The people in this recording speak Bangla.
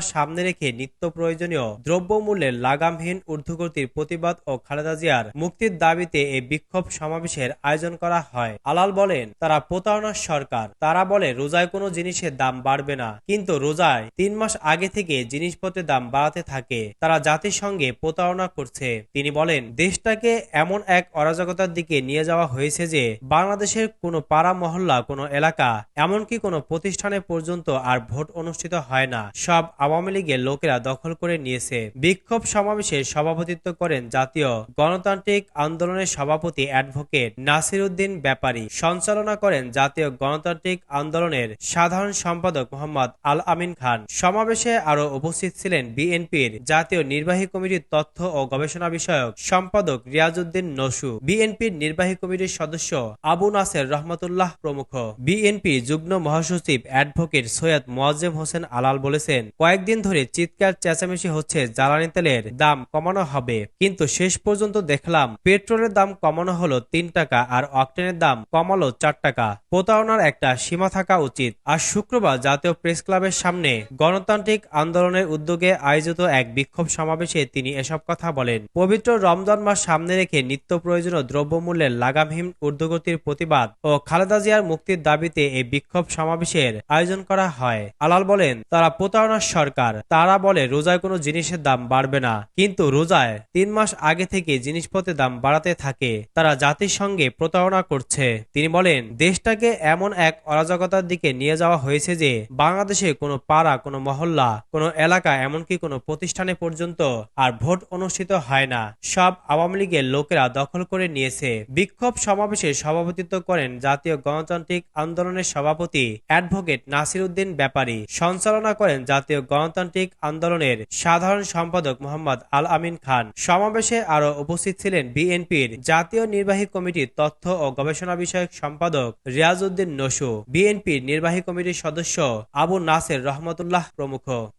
সামনে রেখে নিত্য প্রয়োজনীয় দ্রব্যমূল্যের লাগামহীন ঊর্ধ্বগতির প্রতিবাদ ও খালেদা জিয়ার মুক্তির দাবিতে এই বিক্ষোভ সমাবেশের আয়োজন করা হয়। আলাল বলেন, তারা প্রতারণার সরকার। তারা বলে, রোজায় কোনো জিনিসের দাম বাড়বে না। কিন্তু রোজায় তিন মাস আগে থেকে জিনিসপত্রের দাম বাড়াতে থাকে। তারা জাতিসংঘে প্রতারণা করছে। তিনি বলেন, দেশটাকে এমন এক অরাজকতার দিকে নিয়ে যাওয়া হয়েছে যে, বাংলাদেশের কোনো পাড়া, মহল্লা, কোনো এলাকা, এমনকি কোনো প্রতিষ্ঠানে পর্যন্ত আর ভোট অনুষ্ঠিত হয় না। সব আওয়ামী লীগের লোকেরা দখল করে নিয়েছে। বিক্ষোভ সমাবেশে সভাপতিত্ব করেন জাতীয় গণতান্ত্রিক আন্দোলনের সভাপতি অ্যাডভোকেট নাসির উদ্দিন ব্যাপারী। সঞ্চালনা করেন জাতীয় গণতান্ত্রিক আন্দোলনের সাধারণ সম্পাদক মোহাম্মদ আল আমিন খান। সমাবেশে আরও উপস্থিত ছিলেন বিএনপির জাতীয় নির্বাহী কমিটির তথ্য ও গবেষণা বিষয়ক সম্পাদক রিয়াজউদ্দিন নসু, বিএনপির নির্বাহী কমিটির সদস্য আবু নাসের রহমতুল্লাহ প্রমুখ। বিএনপি যুগ্ম মহাসচিব অ্যাডভোকেট সৈয়দ মোয়াজ্জেম হোসেন আলাল বলেছেন কয়েকদিন ধরে চিৎকার চেঁচামেচি হচ্ছে জ্বালানি তেলের দাম কমানো হবে। কিন্তু শেষ পর্যন্ত দেখলাম পেট্রোলের দাম কমানো হলো তিন টাকা আর অকটেনের দাম কমালো চার টাকা। প্রতারণার একটা সীমা থাকা উচিত। আর শুক্রবার জাতীয় প্রেস ক্লাবের সামনে গণতান্ত্রিক আন্দোলনের উদ্যোগে আয়োজিত এক বিক্ষোভ সমাবেশে তিনি এসব কথা বলেন। পবিত্র রমজান মাস সামনে রেখে নিত্য প্রয়োজনীয় দ্রব্যমূল্যের লাগামহীন ঊর্ধ্বগতির প্রতিবাদ ও খালেদা জিয়ার মুক্তির দাবিতে এই বিক্ষোভ সমাবেশের আয়োজন করা হয়। আলাল বলেন, তারা প্রতারণার সরকার তারা বলে, রোজায় কোনো জিনিসের দাম বাড়বে না। কিন্তু রোজায় তিন মাস আগে থেকে জিনিসপত্রের দাম বাড়াতে থাকে। তারা জাতির সঙ্গে প্রতারণা করছে। তিনি বলেন, দেশটাকে এমন এক অরাজকতার দিকে নিয়ে যাওয়া হয়েছে যে, বাংলাদেশে কোনো পাড়া, কোনো মহল্লা, কোনো এলাকা, এমনকি কোনো প্রতিষ্ঠানে পর্যন্ত আর ভোট অনুষ্ঠিত হয় না। সব আওয়ামী লীগের লোকেরা দখল করে নিয়েছে। বিক্ষোভ সমাবেশে সভাপতিত্ব করেন জাতীয় গণতান্ত্রিক আন্দোলনের সভাপতি অ্যাডভোকেট নাসির উদ্দিন ব্যাপারী। সঞ্চালনা করেন জাতীয় গণতান্ত্রিক আন্দোলনের সাধারণ সম্পাদক মোহাম্মদ আল আমিন খান। সমাবেশে আরও উপস্থিত ছিলেন বিএনপির জাতীয় নির্বাহী কমিটির তথ্য ও গবেষণা বিষয়ক সম্পাদক রিয়াজ উদ্দিন নসু, বিএনপির নির্বাহী কমিটির সদস্য আবু নাসের রহমতুল্লাহ প্রমুখ।